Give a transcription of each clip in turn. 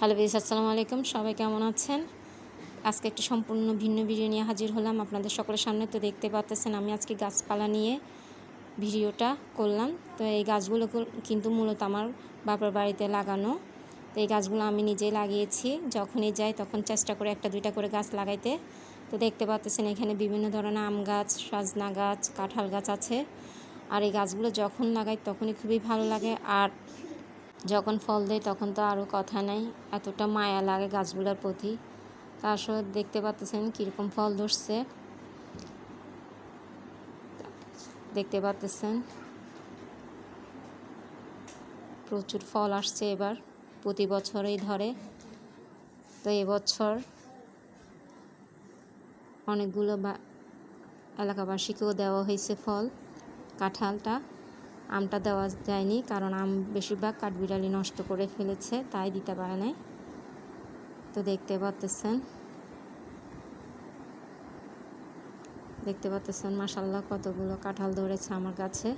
Hello বিস আসসালামু আলাইকুম। সবাই কেমন আছেন? আজকে একটি সম্পূর্ণ ভিন্ন ভিডিও নিয়ে হাজির হলাম আপনাদের সকলের সামনে। তো দেখতে পাচ্তেছেন আমি আজকে গাছপালা নিয়ে ভিডিওটা করলাম। তো এই গাছগুলো কিন্তু মূলত আমার বাবার বাড়িতে লাগানো। তো এই গাছগুলো আমি নিজেই লাগিয়েছি। যখনই যাই তখন চেষ্টা করে একটা দুইটা করে গাছ লাগাইতে। তো দেখতে পাচ্তেছেন এখানে বিভিন্ন ধরনের আম গাছ, সজনা গাছ, কাঁঠাল গাছ আছে। আর এই গাছগুলো যখন লাগাই তখনই খুবই ভালো লাগে। আর যখন ফল দেয় তখন তো আরও কথা নাই, এতটা মায়া লাগে গাছগুলোর প্রতি। তা আসলে দেখতে পাচ্ছেন কীরকম ফল ধরছে। দেখতে পাচ্ছেন প্রচুর ফল আসছে এবার, প্রতি বছরেই ধরে। তো এবছর অনেকগুলো এলাকাবাসীকেও দেওয়া হয়েছে ফল, কাঁঠালটা। আমটা দেওয়া যায়নি, কারণ আম বেশিরভাগ কাঠবিড়ালি নষ্ট করে ফেলেছে, তাই দিতে পারে নাই। তো দেখতে পাচ্তেছেন দেখতে পাচ্তেছেন মাসাল্লাহ কতগুলো কাঁঠাল ধরেছে আমার কাছে।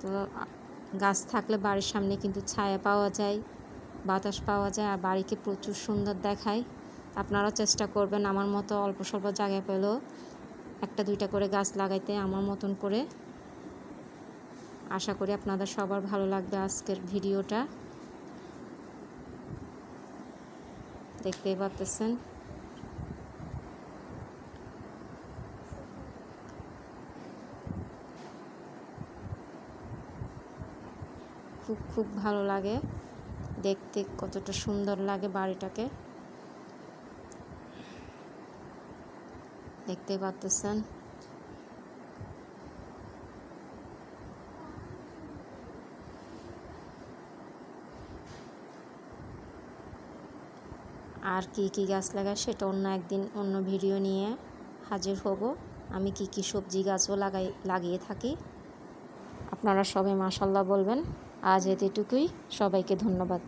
তো, গাছ থাকলে বাড়ির সামনে কিন্তু ছায়া পাওয়া যায়, বাতাস পাওয়া যায়, আর বাড়িকে প্রচুর সুন্দর দেখায়। আপনারাও চেষ্টা করবেন আমার মতো অল্প স্বল্প জায়গায় পেলেও একটা, দুইটা করে গাছ লাগাইতে আমার মতন করে। আশা করি আপনাদের সবার ভালো লাগবে আজকের ভিডিওটা। দেখতেই পাচ্তেছেন খুব খুব ভালো লাগে। দেখতে কতটা সুন্দর লাগে বাড়িটাকে। দেখতে পাচ্তেছেন আর কি কি গাছ লাগায় সেটা অন্য একদিন অন্য ভিডিও নিয়ে হাজির হব। আমি কি কি সবজি গাছও লাগাই, লাগিয়ে থাকি। আপনারা সবাই মাসাল্লাহ বলবেন। আজ এতটুকুই। সবাইকে ধন্যবাদ।